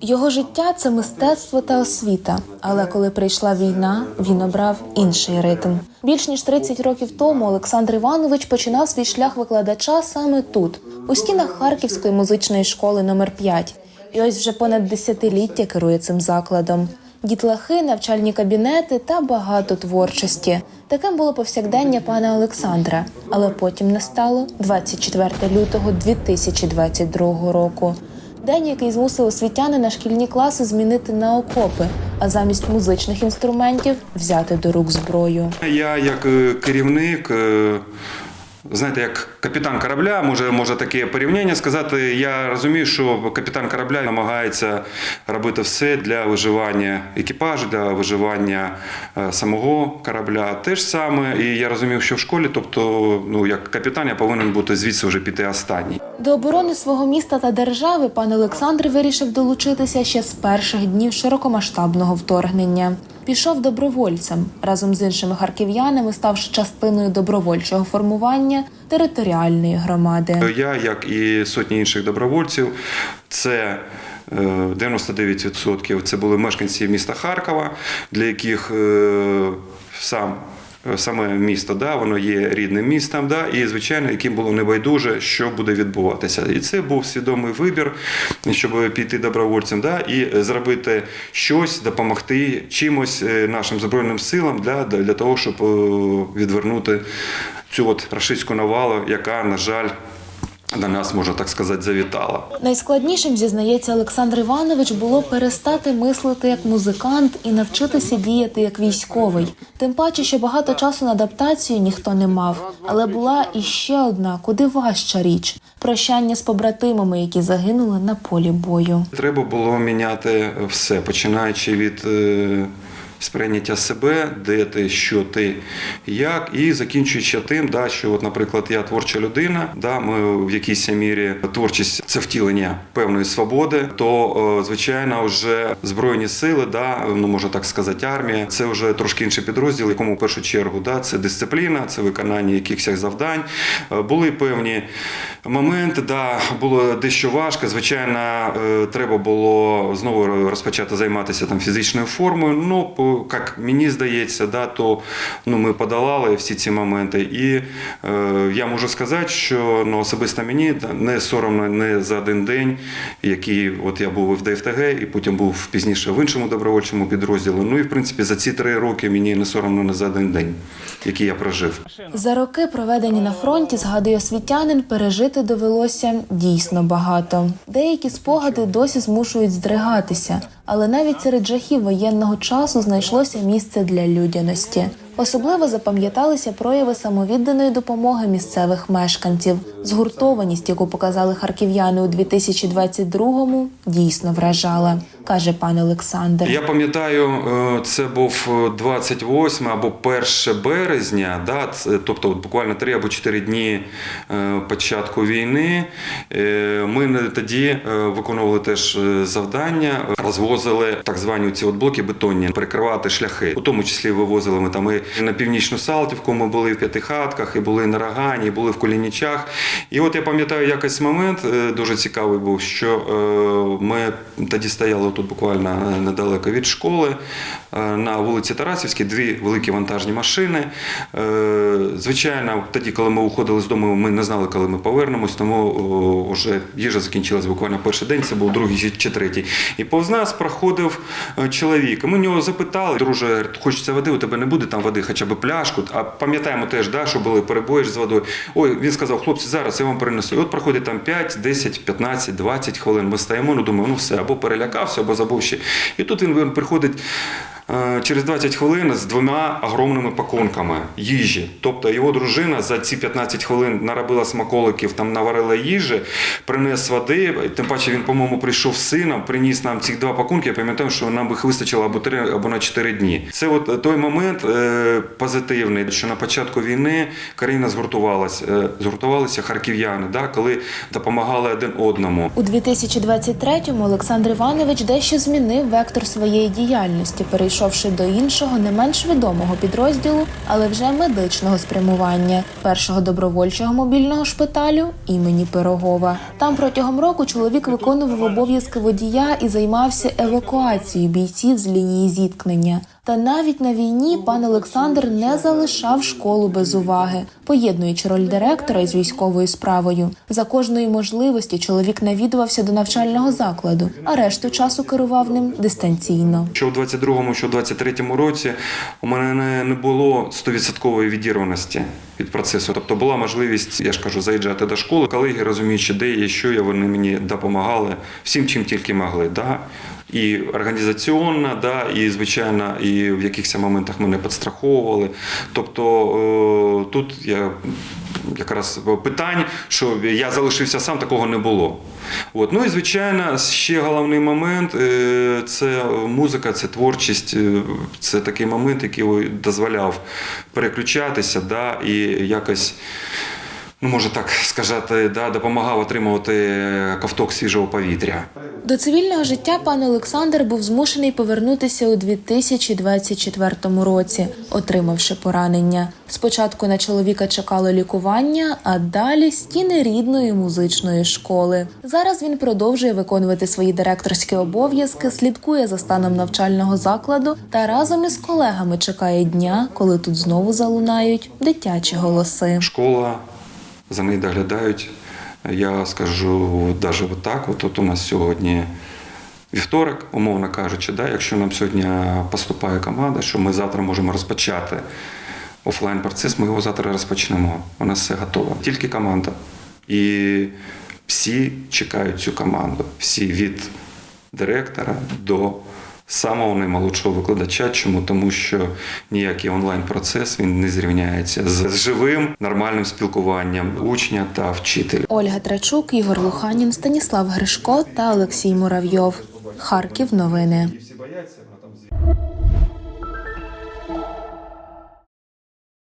Його життя це мистецтво та освіта. Але коли прийшла війна, він обрав інший ритм. Більш ніж 30 років тому Олександр Іванович починав свій шлях викладача саме тут, у стінах Харківської музичної школи номер 5 І ось вже понад десятиліття керує цим закладом. Дітлахи, навчальні кабінети та багато творчості. Таким було повсякдення пана Олександра. Але потім настало 24 лютого 2022 року. День, який змусив освітяни на шкільні класи змінити на окопи, а замість музичних інструментів взяти до рук зброю. Я як е, керівник, е, знаєте, як капітан корабля, може, може таке порівняння сказати. Я розумію, що капітан корабля намагається робити все для виживання екіпажу, для виживання е, самого корабля. Те ж саме, і я розумів, що в школі, тобто, ну як капітан, я повинен бути звідси вже піти останній. До оборони свого міста та держави пан Олександр вирішив долучитися ще з перших днів широкомасштабного вторгнення. Пішов добровольцем разом з іншими харків'янами, ставши частиною добровольчого формування територіальної громади. Я, як і сотні інших добровольців, це е, 99% це були мешканці міста Харкова, для яких е, сам. Саме місто, да, воно є рідним містом, да, і звичайно, яким було небайдуже, що буде відбуватися. І це був свідомий вибір, щоб піти добровольцем, да, і зробити щось, допомогти чимось е, нашим збройним силам для, для того, щоб е, відвернути цю от рашистську навалу, яка, на жаль, на нас, можна так сказати, завітала. Найскладнішим зізнається Олександр Іванович було перестати мислити як музикант і навчитися діяти як військовий. Тим паче, що багато часу на адаптацію ніхто не мав. Але була іще одна, куди важча річ прощання з побратимами, які загинули на полі бою. Треба було міняти все, починаючи від е, сприйняття себе, де ти, що ти, як, і закінчуючи тим, да, що, от, наприклад, я творча людина, да, ми в якійсь мірі творчість це втілення певної свободи, то е, звичайно вже збройні сили, да, ну можна так сказати, армія, це вже трошки інший підрозділ, якому в першу чергу да, це дисципліна, це виконання якихось завдань. Е, Були певні моменти, да, було дещо важко. Звичайно, е, треба було знову розпочати займатися там фізичною формою. Ну, по- як мені здається, да, то ну, ми подолали всі ці моменти. І е, я можу сказати, що ну, особисто мені не соромно не за один день, який от я був в ДФТГ і потім був пізніше в іншому добровольчому підрозділі. Ну і в принципі за ці три роки мені не соромно не за один день, який я прожив. За роки, проведені на фронті, згадує освітянин, пережити довелося дійсно багато. Деякі спогади досі змушують здригатися, але навіть серед жахів воєнного часу знайшлося місце для людяності. Особливо запам'яталися прояви самовідданої допомоги місцевих мешканців. Згуртованість, яку показали харків'яни у 2022-му, дійсно вражала, каже пан Олександр. Я пам'ятаю, е, це був 28 або 1 березня, да, тобто буквально 3 або 4 дні е, початку війни. Е, Ми тоді е, виконували теж е, завдання, розвозили так звані ці от блоки бетонні, перекривати шляхи. У тому числі вивозили ми там і на північну Салтівку, ми були в П'ятихатках, і були на Рогані, і були в Кулінічах. І от я пам'ятаю якийсь момент е, дуже цікавий був, що е, ми тоді стояли тут буквально недалеко від школи е, на вулиці Тарасівській, дві великі вантажні машини. Е, Звичайно, тоді, коли ми уходили з дому, ми не знали, коли ми повернемось, тому вже їжа закінчилась буквально перший день, це був другий чи- третій. І повз нас проходив е, чоловік. Ми в нього запитали, друже, хочеться води, у тебе не буде там води, хоча б пляшку. А пам'ятаємо теж, да, що були перебої з водою. Ой, він сказав, хлопці, зараз я вам принесу. І от проходить там 5, 10, 15, 20 хвилин. Ми стоїмо, ну думаю, ну все, або перелякався, забув ще. І тут він приходить. Е, Через 20 хвилин з двома огромними пакунками їжі. Тобто його дружина за ці 15 хвилин наробила смаколиків, там наварила їжі, принес води. Тим паче він, по-моєму, прийшов з сином, приніс нам ці два пакунки. Я пам'ятаю, що нам їх вистачило або три, або на 4 дні. Це от той момент е, позитивний, що на початку війни країна згуртувалася, е, згуртувалися харків'яни, да, коли допомагали один одному. У 2023-му Олександр Іванович дещо змінив вектор своєї діяльності, перейшов перейшовши до іншого, не менш відомого підрозділу, але вже медичного спрямування першого добровольчого мобільного шпиталю імені Пирогова. Там протягом року чоловік виконував обов'язки водія і займався евакуацією бійців з лінії зіткнення. Та навіть на війні пан Олександр не залишав школу без уваги, поєднуючи роль директора із військовою справою. За кожної можливості чоловік навідувався до навчального закладу, а решту часу керував ним дистанційно. Що в 22-му, що в 23-му році у мене не, не було 100% відірваності від процесу. Тобто була можливість, я ж кажу, заїжджати до школи. Колеги, розуміючи, де є, що я, вони мені допомагали всім, чим тільки могли. Да? І організаційно, да, і звичайно, і в якихось моментах мене підстраховували. Тобто е, тут я якраз питань, що я залишився сам, такого не було. От. Ну і звичайно, ще головний момент е, це музика, це творчість, е, це такий момент, який дозволяв переключатися, да, і якось. Ну, може так сказати, да, допомагав отримувати ковток свіжого повітря. До цивільного життя пан Олександр був змушений повернутися у 2024 році, отримавши поранення. Спочатку на чоловіка чекало лікування, а далі стіни рідної музичної школи. Зараз він продовжує виконувати свої директорські обов'язки, слідкує за станом навчального закладу та разом із колегами чекає дня, коли тут знову залунають дитячі голоси. Школа, за нею доглядають. Я скажу навіть отак, от, от у нас сьогодні вівторок, умовно кажучи, да, якщо нам сьогодні поступає команда, що ми завтра можемо розпочати офлайн процес, ми його завтра розпочнемо. У нас все готово. Тільки команда. І всі чекають цю команду. Всі від директора до самого наймолодшого викладача. Чому? Тому що ніякий онлайн-процес він не зрівняється з живим нормальним спілкуванням учня та вчителя. Ольга Трачук, Ігор Луханін, Станіслав Гришко та Олексій Муравйов. Харків новини.